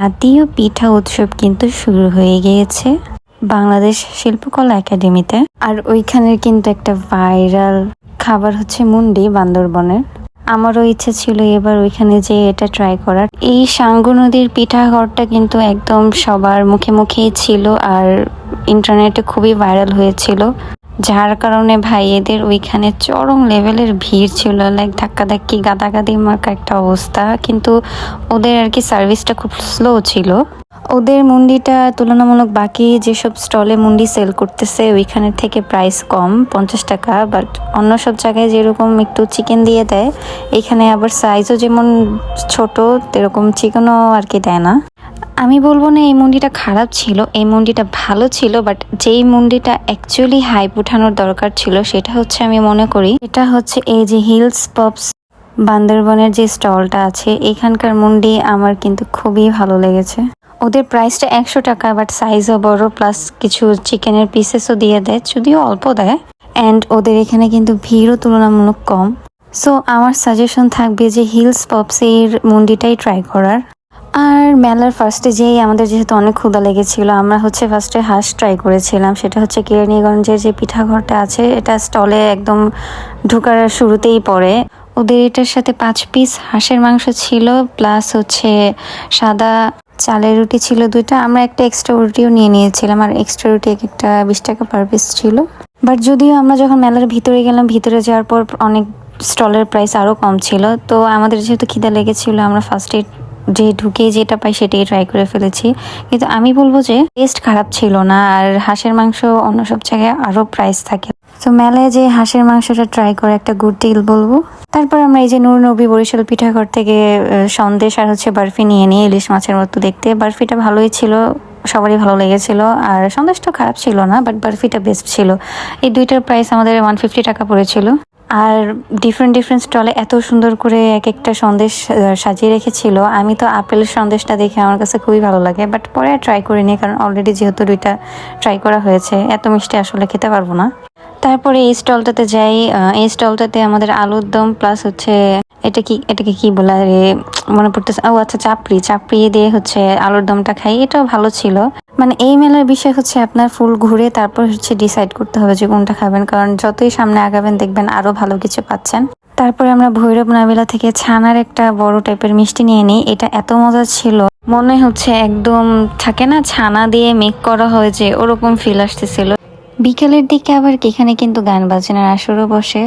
জাতীয় পিঠা উৎসব কিন্তু শুরু হয়ে গিয়েছে বাংলাদেশ শিল্পকলা একাডেমিতে। আর ওইখানের কিন্তু একটা ভাইরাল খাবার হচ্ছে মুন্ডি বান্দরবনের। আমারও ইচ্ছে ছিল এবার ওইখানে যে এটা ট্রাই করার। এই সাঙ্গু নদীর পিঠা ঘরটা কিন্তু একদম সবার মুখে মুখেই ছিল আর ইন্টারনেটে খুবই ভাইরাল হয়েছিল। যার কারণে ভাই এদের ওইখানে চরম লেভেলের ভিড় ছিল লাইক ধাক্কাধাক্কি, গাদাগাদি মার্কা একটা অবস্থা। কিন্তু ওদের আর কি সার্ভিসটা খুব স্লো ছিল। ওদের মুন্ডিটা তুলনামূলক বাকি যেসব স্টলে মুন্ডি সেল করতেছে ওইখানের থেকে প্রাইস কম, পঞ্চাশ টাকা। বাট অন্য সব জায়গায় যেরকম একটু চিকেন দিয়ে দেয়, এখানে আবার সাইজও যেমন ছোট, তেরকম চিকেনও আর কি দেয় না। আমি বলব না এই মুন্ডিটা খারাপ ছিল, এই মুন্ডিটা ভালো ছিল বাট যেই মুন্ডিটা অ্যাকচুয়ালি হাইপ উঠানোর দরকার ছিল সেটা হচ্ছে আমি মনে করি, এটা হচ্ছে এই যে হিলস পপস বান্দরবনের যে স্টলটা আছে, এখানকার মুন্ডি আমার কিন্তু খুবই ভালো লেগেছে। ওদের প্রাইসটা একশো টাকা বাট সাইজও বড় প্লাস কিছু চিকেনের পিসেসও দিয়ে দেয়, যদিও অল্প দেয় অ্যান্ড ওদের এখানে কিন্তু ভিড়ও তুলনামূলক কম। সো আমার সাজেশন থাকবে যে হিলস পপসের মুন্ডিটাই ট্রাই করার। আর মেলার ফার্স্টে যেই আমাদের যেহেতু অনেক ক্ষুদা লেগেছিল, আমরা হচ্ছে ফার্স্টে হাঁস ট্রাই করেছিলাম। সেটা হচ্ছে কেরানীগঞ্জের যে পিঠাঘরটা আছে, এটা স্টলে একদম ঢোকার শুরুতেই পড়ে। ওদের এটার সাথে পাঁচ পিস হাঁসের মাংস ছিল প্লাস হচ্ছে সাদা চালের রুটি ছিল দুইটা। আমরা একটা এক্সট্রা রুটিও নিয়ে নিয়েছিলাম, আর এক্সট্রা রুটি এক একটা বিশ টাকা পার পিস ছিল। বাট যদিও আমরা যখন মেলার ভিতরে গেলাম, ভিতরে যাওয়ার পর অনেক স্টলের প্রাইস আরও কম ছিল। তো আমাদের যেহেতু খিদা লেগেছিলো, আমরা ফার্স্টে যে ঢুকে যেটা পাই সেটাই ট্রাই করে ফেলেছি। কিন্তু আমি বলব যে টেস্ট খারাপ ছিল না, আর হাঁসের মাংস অন্য সব জায়গায় আরও প্রাইস থাকে। তো মেলায় যে হাঁসের মাংসটা ট্রাই করে একটা গুড ডিল বলব। তারপর আমরা এই যে নূর নবী বরিশাল পিঠাঘর থেকে সন্দেশ আর হচ্ছে বরফি নিয়ে নিই ইলিশ মাছের মতো দেখতে। বরফিটা ভালোই ছিল, সবারই ভালো লেগেছিল। আর সন্দেশটা খারাপ ছিল না বাট বরফিটা বেস্ট ছিল। এই দুইটার প্রাইস আমাদের ওয়ান ফিফটি টাকা পড়েছিল। আর ডিফারেন্ট ডিফারেন্ট স্টলে এত সুন্দর করে এক একটা সন্দেশ সাজিয়ে রেখেছিল। আমি তো আপেল সন্দেশটা দেখে আমার কাছে খুবই ভালো লাগে বাট পরে ট্রাই করিনি, কারণ অলরেডি যেহেতু দুইটা ট্রাই করা হয়েছে, এত মিষ্টি আসলে খেতে পারব না। তারপরে এই স্টলটাতে যাই এই স্টলটাতে আমাদের আলুর দম প্লাস হচ্ছে এটা কি, এটাকে কি বলে? রে মনে পড়তেছে। ও আচ্ছা চাপড়ি। চাপড়ি দিয়ে হচ্ছে আলুর দমটা খাই, এটাও ভালো ছিল। মানে এই মেলার বিষয় হচ্ছে আপনার ফুল ঘুরে তারপর হচ্ছে ডিসাইড করতে হবে যে কোনটা খাবেন। কারণ যতই সামনে আগাবেন, দেখবেন আরও ভালো কিছু পাচ্ছেন। তারপরে আমরা ভৈরব নাবিলা থেকে ছানার একটা বড় টাইপের মিষ্টি নিয়ে নিই। এটা এত মজা ছিল। মনে হচ্ছে একদম থাকে না, ছানা দিয়ে মেক করা হয়েছে ওরকম ফিল আসতেছিল। বিকেলের দিকে আবার এখানে কিন্তু গান বাজনার আসরও বসে।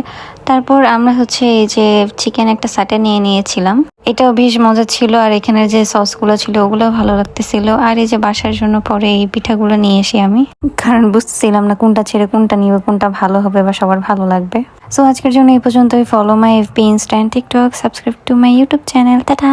তারপর আমরা হচ্ছে এই যে চিকেন একটা সাটে নিয়ে নিয়েছিলাম। এটাও বেশ মজা ছিল আর এখানের যে সসগুলো ছিল ওগুলো ভালো লাগতেছিল। আর এই যে বাসার জন্য পরে এই পিঠাগুলো নিয়ে এসি আমি। কারণ বুঝতেছিলাম না কোনটা ছেড়ে কোনটা নিব, কোনটা ভালো হবে বা সবার ভালো লাগবে। সো আজকের জন্য এই পর্যন্তই। Follow my F P insta TikTok subscribe to my YouTube channel tata